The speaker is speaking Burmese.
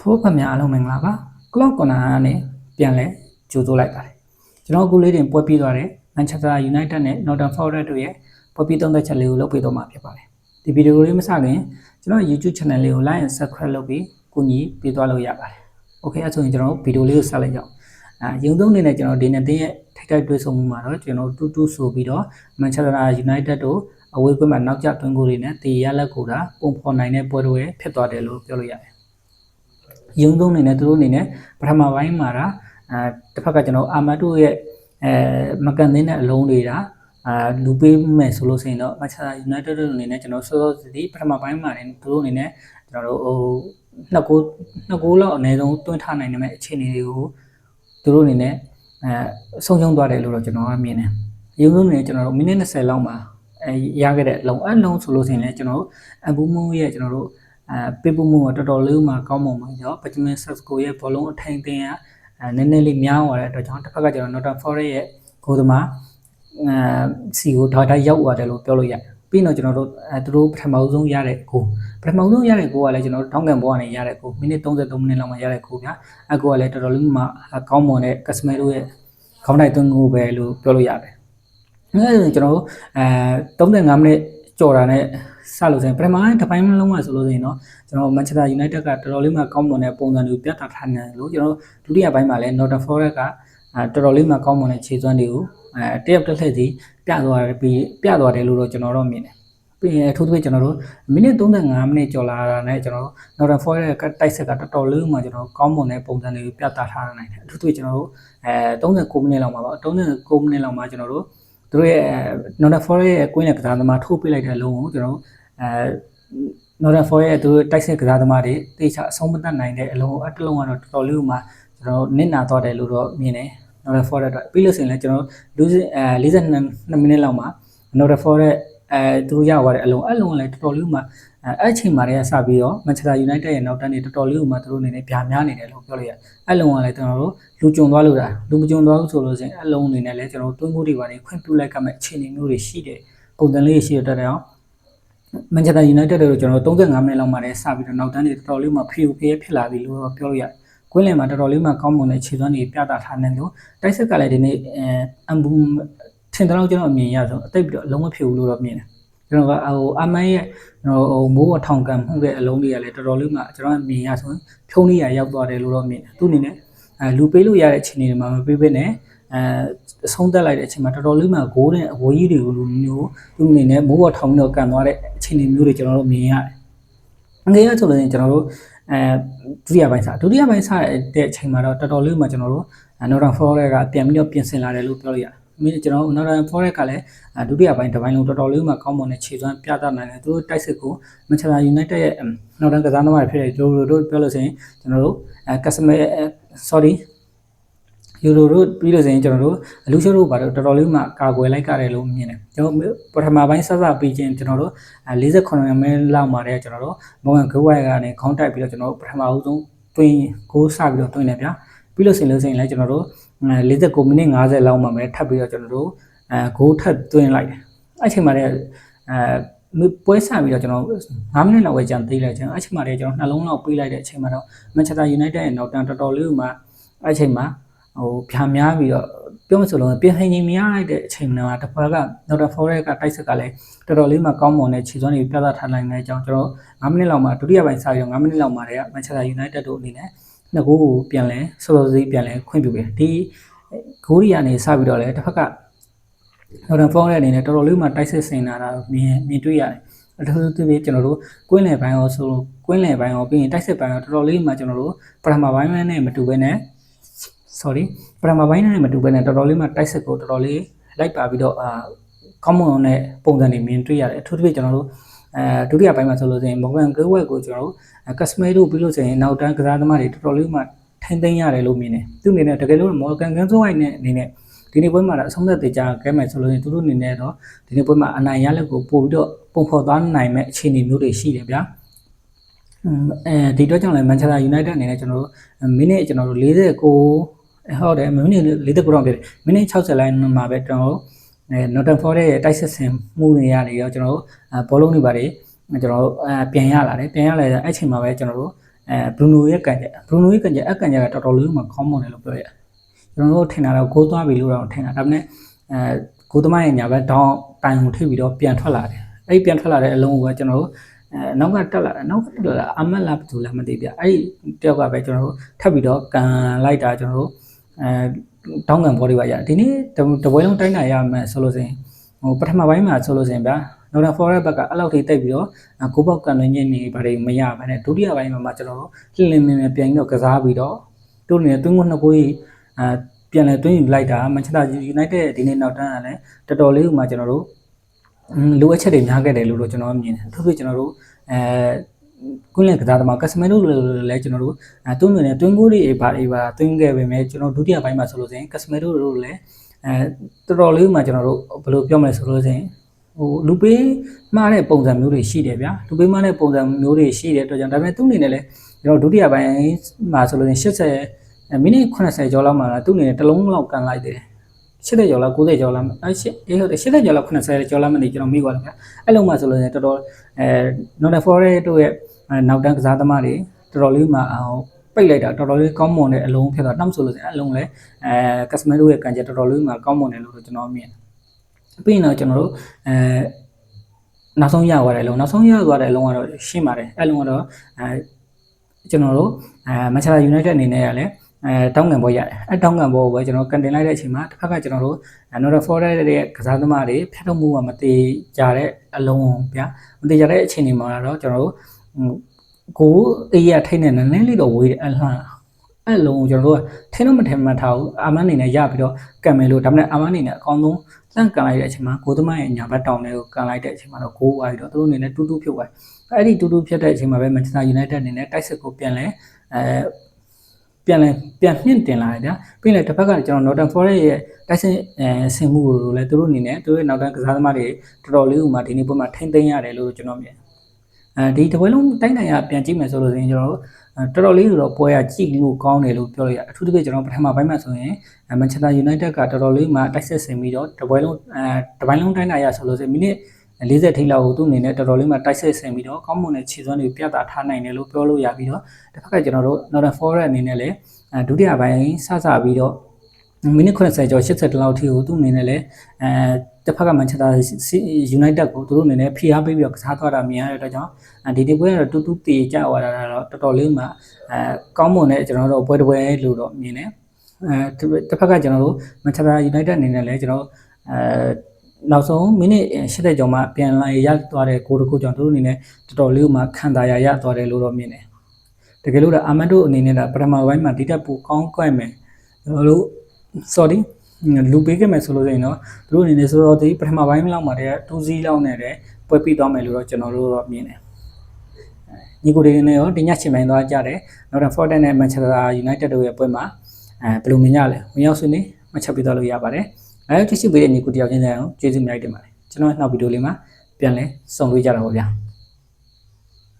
ထိုးဖက်များအားလုံးမင်္ဂလာပါ Cloud Corner ကနေပြန်လဲကြိုဆိုလိုက်ပါတယ်ကျွန်တော်အခုလေးတင်ပွဲပြီးသွားတဲ့ Manchester United နဲ့ Nottingham Forest တို့ရဲ့ပွဲပြီးသုံးသက်ချက်လေးကိုလုပ်ပေးတော့မှာဖြစ်ပါတယ်ဒီဗီဒီယိုလေးမစခင်ကျွန်တော် YouTube channel လေးကို like and subscribe လုပ်ပြီးကူညီပေးသွားလို့ရပါတယ် Okay အဲ့ဆိုရင်ကျွန်တော်ဗီဒီယိုလေးကိုဆက်လိုက်ကြအောင်အာရုံသုံးနေနဲ့ကျွန်တော်ဒီနေ့တင်းရဲ့ထိခိုက်တွေ့ဆုံမှုမှာတော့ကျွန်တော်တူတူဆိုပြီးတော့ Manchester United တို့အဝေးကွင်းမှာနောက်ကျတွင်းကိုတွေနဲ့တေရလက်ကိုတာပုံဖော်နိုင်တဲ့ပွဲတွေဖြစ်သွားတယ်လို့ပြောလို့ရတယ် ရုံသုံးနေနဲ့သူတို့အနေနဲ့ပထမပိုင်းမှာဒါအဲတစ်ဖက်ကကျွန်တော်အာမတ်တို့ရဲ့အဲမကန်သင်းတဲ့အလုံးတွေဒါအာလူပေးမယ်ဆိုလို့ဆိုရင်တော့ Manchester United တို့အနေနဲ့ကျွန်တော်စောစောစီစီပထမပိုင်းမှာလည်းသူတို့အနေနဲ့ကျွန်တော်တို့ဟိုနှစ်ကိုနှစ်ကိုလောက်အနည်းဆုံးတွန်းထားနိုင်တဲ့အခြေအနေတွေကိုသူတို့အနေနဲ့အဲဆုံးရှုံးသွားတယ်လို့တော့ကျွန်တော်ကမြင်တယ်။ရုံလုံးနေကျွန်တော်တို့မိနစ်20လောက်မှာအဲရခဲ့တဲ့လုံအလုံးဆိုလို့ဆိုရင်လည်းကျွန်တော်တို့အဘူမူရဲ့ကျွန်တော်တို့ အဲပေပမှုကတော်တော်လေးမှကောင်းမွန်မှာရောပဂျမင်ဆက်စကိုရဲ့ဘောလုံးအထိုင်တင်ကအဲနည်းနည်းလေးများသွားတဲ့အတွက်ကြောင့်တစ်ဖက်ကကျွန်တော် Northern Forest ရဲ့ဂိုးသမားအဲစီကိုဒါဒါရောက်သွားတယ်လို့ပြောလို့ရတယ်ပြီးတော့ကျွန်တော်တို့အဲသူတို့ပထမဆုံးရတဲ့ဂိုးပထမဆုံးရတဲ့ဂိုးကလည်းကျွန်တော်တို့တောင်းကန်ဘောကနေရတဲ့ဂိုးမိနစ်33မိနစ်လောက်မှရတဲ့ဂိုးဗျာအကူကလည်းတော်တော်လေးမှကောင်းမွန်တဲ့ကစမဲတို့ရဲ့ခေါင်းတိုက်သွင်းဂိုးပဲလို့ပြောလို့ရတယ်အဲဒါကျွန်တော်တို့အဲ35မိနစ်ကြော်တာနဲ့ စလို့ဆိုရင်ပထမတစ်ပိုင်းလုံးမှာဆိုလို့ဆိုရင်တော့ကျွန်တော် Manchester United ကတော်တော်လေးမှကောင်းမွန်တဲ့ပုံစံတွေကိုပြသထားနေတယ်လို့ကျွန်တော်ဒုတိယပိုင်းမှာလည်း Northern Forest ကတော်တော်လေးမှကောင်းမွန်တဲ့ခြေစွမ်းတွေကိုအဲတရက်တစ်လှည့်စီပြသွားတယ်ပြီးပြသွားတယ်လို့တော့ကျွန်တော်တော့မြင်တယ်ပြီးရင်အထူးသဖြင့်ကျွန်တော်တို့မိနစ်35မိနစ်ကျော်လာတာနဲ့ကျွန်တော်တို့ Northern Forest ရဲ့တိုက်ဆက်ကတော်တော်လေးမှကျွန်တော်ကောင်းမွန်တဲ့ပုံစံတွေကိုပြသထားနိုင်တယ်အထူးသဖြင့်ကျွန်တော်တို့အဲ39မိနစ်လောက်မှာပါ39မိနစ်လောက်မှာကျွန်တော်တို့ သူတို့ရဲ့ Northern Forest ရဲ့ကွင်းနဲ့ကစားသမားထိုးပေးလိုက်တဲ့အလုံးကိုကျွန်တော်တို့အဲ Northern Forest ရဲ့သူတိုက်ဆက်ကစားသမားတွေတေချာအဆုံးမတတ်နိုင်တဲ့အလုံးအတလုံးကတော့တော်တော်လေးမှကျွန်တော်နစ်နာသွားတယ်လို့တော့မြင်တယ် Northern Forest အတွက်ပြီးလို့ဆိုရင်လည်းကျွန်တော်လူအဲ42မိနစ်လောက်မှာ Northern Forest အဲသူရသွားတဲ့အလုံးအလုံးလည်းတော်တော်လေးမှ အဲ့အချိန်မှာတည်းကစပြီးတော့ Manchester United ရဲ့နောက်တန်းတွေတော်တော်လေးမှသူတို့အနေနဲ့ဗျာများနေတယ်လို့ပြောလို့ရတယ်။အဲ့လုံးကလည်းကျွန်တော်တို့လူကြုံသွားလို့တာလူမကြုံသွားဘူးဆိုလို့ဆိုရင်အဲ့လုံးအနေနဲ့လည်းကျွန်တော်တို့တွင်းမှုတွေပါတယ်ခွင့်ပြုလိုက်ကမဲ့အခြေအနေမျိုးတွေရှိတယ်ပုံစံလေးရှိတဲ့အတွက်တော့မန်ချက်စတာယူနိုက်တက်တို့ကျွန်တော်တို့35မိနစ်လောက်မှလည်းစပြီးတော့နောက်တန်းတွေတော်တော်လေးမှဖီဖီဖြစ်လာပြီလို့ပြောလို့ရတယ်။ကွင်းလင်မှာတော်တော်လေးမှကောင်းမွန်တဲ့ခြေစွမ်းတွေပြတာထားနေလို့တိုက်ဆက်ကလည်းဒီနေ့အမ်ဘူထင်တော့ကျွန်တော်အမြင်ရဆုံးအသိပြီးတော့အလုံးမဖြစ်ဘူးလို့တော့မြင်တယ်။ ကျွန်တော်ကဟိုအမန်ရဲ့ဟိုမိုးအထောင်ကန်မှုတဲ့အလုံးတွေကလည်းတော်တော်လေးမှကျွန်တော်အမြင်ရဆုံးဖြုံးနေရရောက်သွားတယ်လို့တော့မြင်တယ်။သူ့အနေနဲ့အဲလူပေးလို့ရတဲ့အခြေအနေတွေမှာမပေးဘဲနဲ့အဲအဆုံးသက်လိုက်တဲ့အချိန်မှာတော်တော်လေးမှဂိုးတဲ့အဝေးကြီးတွေကိုလိုမျိုးသူ့အနေနဲ့မိုးပေါ်ထောင်ပြီးတော့ကန်သွားတဲ့အခြေအနေမျိုးတွေကျွန်တော်တို့မြင်ရတယ်။ငွေရဆိုလို့ကျွန်တော်တို့အဲဒုတိယပိုင်းစားဒုတိယပိုင်းစားတဲ့အချိန်မှာတော့တော်တော်လေးမှကျွန်တော်တို့ Northern Forest ကပြန်ပြီးတော့ပြင်ဆင်လာတယ်လို့ပြောလို့ရတယ်။ မိကျွန်တော်တို့ Northern Forest ကလည်းဒုတိယပိုင်းတစ်ပိုင်းလုံးတော်တော်လေးမှကောင်းမွန်တဲ့ခြေစွမ်းပြသနိုင်တယ်သူတို့တိုက်စစ်ကို Manchester United ရဲ့ Northern ကစားသမားတွေဖြစ်တဲ့ဂျိုရိုတို့ပြောလို့ဆိုရင်ကျွန်တော်တို့အဲ customer sorry ယူရိုတို့ပြီးလို့ဆိုရင်ကျွန်တော်တို့အလူရှိုးတို့ဘာလို့တော်တော်လေးမှကာကွယ်လိုက်ကြတယ်လို့မြင်တယ်ကျွန်တော်ပထမပိုင်းဆက်ဆက်ပြီးချင်းကျွန်တော်တို့48မိနစ်လောက်မှာတည်းကျွန်တော်တို့မောင်ဂိုးဝိုင်ကနေခေါင်းတိုက်ပြီးတော့ကျွန်တော်တို့ပထမဦးဆုံးတွင်းဂိုးစပြီးတော့တွင်းတယ်ဗျာပြီးလို့ဆိုရင်လို့ဆိုရင်လည်းကျွန်တော်တို့ 49မိနစ်50လောက်မှာပဲထပ်ပြီးတော့ကျွန်တော်တို့အဲဂိုးထပ်တွင်းလိုက်တယ်အဲ့ချိန်မှာတည်းအဲပွဲဆပြီးတော့ကျွန်တော်9မိနစ်လောက်ပဲကြံသေးလိုက်ကျွန်တော်အဲ့ချိန်မှာတည်းကျွန်တော်နှလုံးလောက်ပေးလိုက်တဲ့အချိန်မှာတော့ Manchester United ရဲ့နောက်တန်းတော်တော်လေးမှအဲ့ချိန်မှာဟိုဖြာများပြီးတော့ပြောမဆိုလို့ပြင်ဟင်ကြီးမရလိုက်တဲ့အချိန်မှာတစ်ဖက်ကဒေါက်တာဖော်ရက်ကတိုက်ဆက်ကလည်းတော်တော်လေးမှကောင်းမွန်တဲ့ခြေစွမ်းတွေပြသထားနိုင်တဲ့အကြောင်းကျွန်တော်9မိနစ်လောက်မှဒုတိယပိုင်းစပြီးတော့9မိနစ်လောက်မှတည်းက Manchester United တို့အနေနဲ့ နှစ်ဂိုးကိုပြန်လဲစောစောစီးပြန်လဲခွင့်ပြုတယ်ဒီဂိုးရီကနေစပြီးတော့လည်းတစ်ဖက်ကဒေါက်တာဖော်ရက်အနေနဲ့တော်တော်လေးမှတိုက်ဆက်စင်လာတာမြင်မြင်တွေ့ရတယ်အထူးသဖြင့်ကျွန်တော်တို့ကွင်းလယ်ပိုင်းရောဆိုလို့ကွင်းလယ်ပိုင်းရောပြီးရင်တိုက်စစ်ပိုင်းရောတော်တော်လေးမှကျွန်တော်တို့ပထမပိုင်းနဲ့မတူဘဲနဲ့ sorry ပထမပိုင်းနဲ့မတူဘဲနဲ့တော်တော်လေးမှတိုက်စစ်ကိုတော်တော်လေးလိုက်ပါပြီးတော့အာကောင်းမွန်တဲ့ပုံစံတွေမြင်တွေ့ရတယ်အထူးသဖြင့်ကျွန်တော်တို့ အဲဒုတိယပိုင်းမှာဆိုလို့ဆိုရင်မော်ဂန်ဂိုးဝက်ကိုကျွန်တော်တို့ကစမဲတို့ပြီးလို့ဆိုရင်နောက်တန်းကစားသမားတွေတော်တော်လေးမှထိမ့်သိမ်းရတယ်လို့မြင်တယ်သူအနေနဲ့တကယ်လို့မော်ဂန်ဂန်ဆိုးဝိုက်နဲ့အနေနဲ့ဒီနေ့ပွဲမှာတော့အဆုံးသက်တေချာခဲမယ်ဆိုလို့ရင်သူတို့အနေနဲ့တော့ဒီနေ့ပွဲမှာအနိုင်ရလက်ကိုပို့ပြီးတော့ပုံဖော်သွားနိုင်မဲ့အခြေအနေမျိုးတွေရှိတယ်ဗျာအဲဒီတော့ကြောင့်လည်း Manchester United အနေနဲ့ကျွန်တော်တို့မိနစ်ကျွန်တော်တို့49ဟုတ်တယ်မိနစ်49တော့ပြည့်မိနစ်60လိုင်းမှာပဲကျွန်တော်တို့ အဲ Northern Forest ရဲ့တိုက်စစ်ဆင်မှုတွေရတယ်ရောကျွန်တော်တို့ဘောလုံးတွေပါတယ်ကျွန်တော်တို့အဲပြန်ရလာတယ်ပြန်ရလာတဲ့အဲ့ချိန်မှာပဲကျွန်တော်တို့အဲဘရူနိုရဲ့ကန်ချက်ဘရူနိုရဲ့ကန်ချက်အကန်ချက်ကတော်တော်လေးမှခေါင်းမွန်တယ်လို့ပြောရတယ်ကျွန်တော်တို့ထင်တာတော့ဂိုးသွားပြီလို့တော့ထင်တာဒါပေမဲ့အဲဂိုးသမားရဲ့ညာဘက်တောင်းတိုင်ကိုထိပ်ပြီးတော့ပြန်ထွက်လာတယ်အဲ့ဒီပြန်ထွက်လာတဲ့အလုံးကိုကျွန်တော်တို့အဲနောက်ကတက်လာတယ်နောက်ကတက်လာအမက်လာဘူးလားမသိပြအဲ့ဒီတယောက်ကပဲကျွန်တော်တို့ထပ်ပြီးတော့ကန်လိုက်တာကျွန်တော်တို့အဲ တောင်းကန်ဘော်ဒီပါရဒီနေ့တပွဲလုံးတိုင်းနိုင်ရမယ်ဆိုလို့ဆိုရင်ဟိုပထမပိုင်းမှာဆိုလို့ဆိုရင်ဗျာနော်ဒါ forward back ကအဲ့လောက်ထိတိတ်ပြီးတော့ကိုပေါက်ကန်နေညနေဘာတွေမရပါနဲ့ဒုတိယပိုင်းမှာကျွန်တော်တို့လှလင်းလင်းနဲ့ပြန်ပြီးတော့ကစားပြီးတော့တို့နေတွင်းခွနှစ်ကိုကြီးအဲပြန်လဲတွင်းယူလိုက်တာမန်ချက်စတာယူနိုက်တက်ဒီနေ့နောက်တန်းကလည်းတော်တော်လေးဥမှာကျွန်တော်တို့လိုအပ်ချက်တွေများခဲ့တယ်လို့တော့ကျွန်တော်မြင်တယ်သူတို့ကျွန်တော်တို့အဲ ကွင်းလက်ကစားသမားကစမဲတို့လည်းကျွန်တော်တို့အဲတွင်းနေတွင်းကိုတွေဘာတွေပါတွင်းခဲ့ပေမဲ့ကျွန်တော်ဒုတိယပိုင်းမှာဆိုလို့ဆိုရင်ကစမဲတို့လည်းအဲတော်တော်လေးဥမှာကျွန်တော်တို့ဘယ်လိုပြောမလဲဆိုလို့ဆိုရင်ဟိုလူပေးမှားတဲ့ပုံစံမျိုးတွေရှိတယ်ဗျာလူပေးမှားတဲ့ပုံစံမျိုးတွေရှိတဲ့အတွက်ကြောင့်ဒါပေမဲ့သူ့အနေနဲ့လည်းကျွန်တော်ဒုတိယပိုင်းမှာဆိုလို့ရှိရင်80မိနစ်80ကျော်လောက်မှာသူ့အနေနဲ့တစ်လုံးလောက်ကန်လိုက်တယ် 80ကျော်လောက်90ကျော်လောက်အဲရှစ်အေးဟုတ်တယ်80ကျော်လောက်90ကျော်လောက်မနေကျွန်တော်မိသွားတယ်ဗျာအဲ့လုံးမှာဆိုလို့ရှိရင်တော်တော်အဲ Northern Forest တို့ရဲ့နောက်တန်းကစားသမားတွေတော်တော်လေးမှအောင်ပိတ်လိုက်တာတော်တော်လေးကောင်းမွန်တဲ့အလုံးဖြစ်သွားတောက်ဆိုလို့ရှိရင်အလုံးလဲအဲ customer တို့ရဲ့ကန်ချက်တော်တော်လေးမှကောင်းမွန်တယ်လို့ကျွန်တော်မြင်တယ်ပြီးရင်တော့ကျွန်တော်တို့အဲနောက်ဆုံးရသွားတဲ့အလုံးနောက်ဆုံးရသွားတဲ့အလုံးကတော့ရှင်းပါတယ်အဲ့လုံးကတော့အဲကျွန်တော်တို့အဲ Manchester United အနေနဲ့ကလည်း အဲတောင်းငံဘောရတယ်အဲတောင်းငံဘောကိုပဲကျွန်တော်ကန်တင်လိုက်တဲ့အချိန်မှာတစ်ခါကကျွန်တော်တို့ Northern Forest ရဲ့ကစားသမားတွေဖျက်ထုတ်မှုကမသေးကြတဲ့အလုံးဗျာမသေးကြတဲ့အချိန်တွေမှာတော့ကျွန်တော်တို့ကိုအေးရထိတ်နေနည်းနည်းလေးတော့ဝေးတယ်အလှမ်းအဲ့လုံးကိုကျွန်တော်တို့ကထင်းတော့မထင်မှတ်ထားဘူးအာမန်နေနဲ့ရပြီးတော့ကံမယ်လို့ဒါပေမဲ့အာမန်နေနဲ့အကောင်းဆုံးလန့်ကန်လိုက်တဲ့အချိန်မှာကိုသမိုင်းရဲ့ညာဘက်တောင်တွေကိုကန်လိုက်တဲ့အချိန်မှာတော့ကိုးသွားပြီးတော့သူတို့အနေနဲ့တူးတူးဖြုတ်သွားအဲ့ဒီတူးတူးဖြတ်တဲ့အချိန်မှာပဲ Manchester United အနေနဲ့တိုက်စစ်ကိုပြန်လဲအဲ ပြန်လဲပြန်မြင့်တင်လာတယ်ဗျာပြီးရင်တစ်ဖက်ကကျွန်တော် Northern Forest ရဲ့တိုက်စစ်အဲဆင်မှုကိုလည်းသူတို့အနေနဲ့သူတို့ရဲ့နောက်တန်းကစားသမားတွေတော်တော်လေးဥမာဒီနေ့ပွဲမှာထိမ့်သိမ်းရတယ်လို့ကျွန်တော်မြင်အဲဒီတပွဲလုံးတိုင်းနိုင်ရပြန်ကြည့်မယ်ဆိုလို့ဆိုရင်ကျွန်တော်တို့တော်တော်လေးတော့ပွဲရကြည့်လို့ကောင်းတယ်လို့ပြောလို့ရအထူးသဖြင့်ကျွန်တော်ပထမပိုင်းမှာဆိုရင်မန်ချက်စတာယူနိုက်တက်ကတော်တော်လေးမှတိုက်ဆက်ဆင်ပြီးတော့တပွဲလုံးအဲတပိုင်းလုံးတိုင်းနိုင်ရဆိုလို့ဆိုမိနစ် 40ထိလောက်ကိုသူ့အနေနဲ့တော်တော်လေးမှတိုက်ဆက်ဆင်ပြီးတော့ကောင်းမွန်တဲ့ခြေစွမ်းတွေပြသထားနိုင်တယ်လို့ပြောလို့ရပြီးတော့တစ်ဖက်ကကျွန်တော်တို့ Northern Forest အနေနဲ့လည်းဒုတိယပိုင်းစစပြီးတော့မိနစ်80ကျော်80လောက်ထိကိုသူ့အနေနဲ့လည်းအဲတစ်ဖက်ကမန်ချက်စတာယူနိုက်တက်ကိုသူတို့အနေနဲ့ဖိအားပေးပြီးတော့ကစားသွားတာမြင်ရတဲ့အတွက်ကြောင့်ဒီဒီပွဲကတော့တူတူတေကြသွားတာတော့တော်တော်လေးမှအဲကောင်းမွန်တဲ့ကျွန်တော်တို့ပွဲတစ်ပွဲလို့တော့မြင်တယ်အဲတစ်ဖက်ကကျွန်တော်တို့မန်ချက်စတာယူနိုက်တက်အနေနဲ့လည်းကျွန်တော်အဲ နောက်ဆုံးမိနစ်80ကျော်မှပြန်လာရသွားတဲ့ကိုတကူကြောင့်သူတို့အနေနဲ့တော်တော်လေးမှခံတာရရသွားတယ်လို့တော့မြင်တယ်တကယ်လို့ဒါအာမန်တို့အနေနဲ့ဒါပထမပိုင်းမှာဒီတက်ပူကောင်းကွက်မယ်ကျွန်တော်တို့ sorry လူပေးခဲ့မယ်ဆိုလို့ရှိရင်တော့သူတို့အနေနဲ့ဆိုတော့ဒီပထမပိုင်းလောက်မှာတည်းက2စီးလောက်နဲ့တည်းပွဲပြီးသွားမယ်လို့တော့ကျွန်တော်တို့တော့မြင်တယ်ညီကိုတွေနဲ့ရောတင်ညချင်ပိုင်းသွားကြတယ်နောက်တော့ Fortnite နဲ့ Manchester United တို့ရဲ့ပွဲမှာအဲဘယ်လိုမြင်ကြလဲဝင်ရောက်ဆွေးနွေးမှတ်ချက်ပေးသွားလို့ရပါတယ် အဲကြည့်ရှုပေးတဲ့ညီကိုတယောက်ချင်းလည်းကျေးဇူးများတင်ပါတယ်ကျွန်တော်နောက်ဗီဒီယိုလေးမှာပြန်လဲဆုံတွေ့ကြတော့ပါဗျာ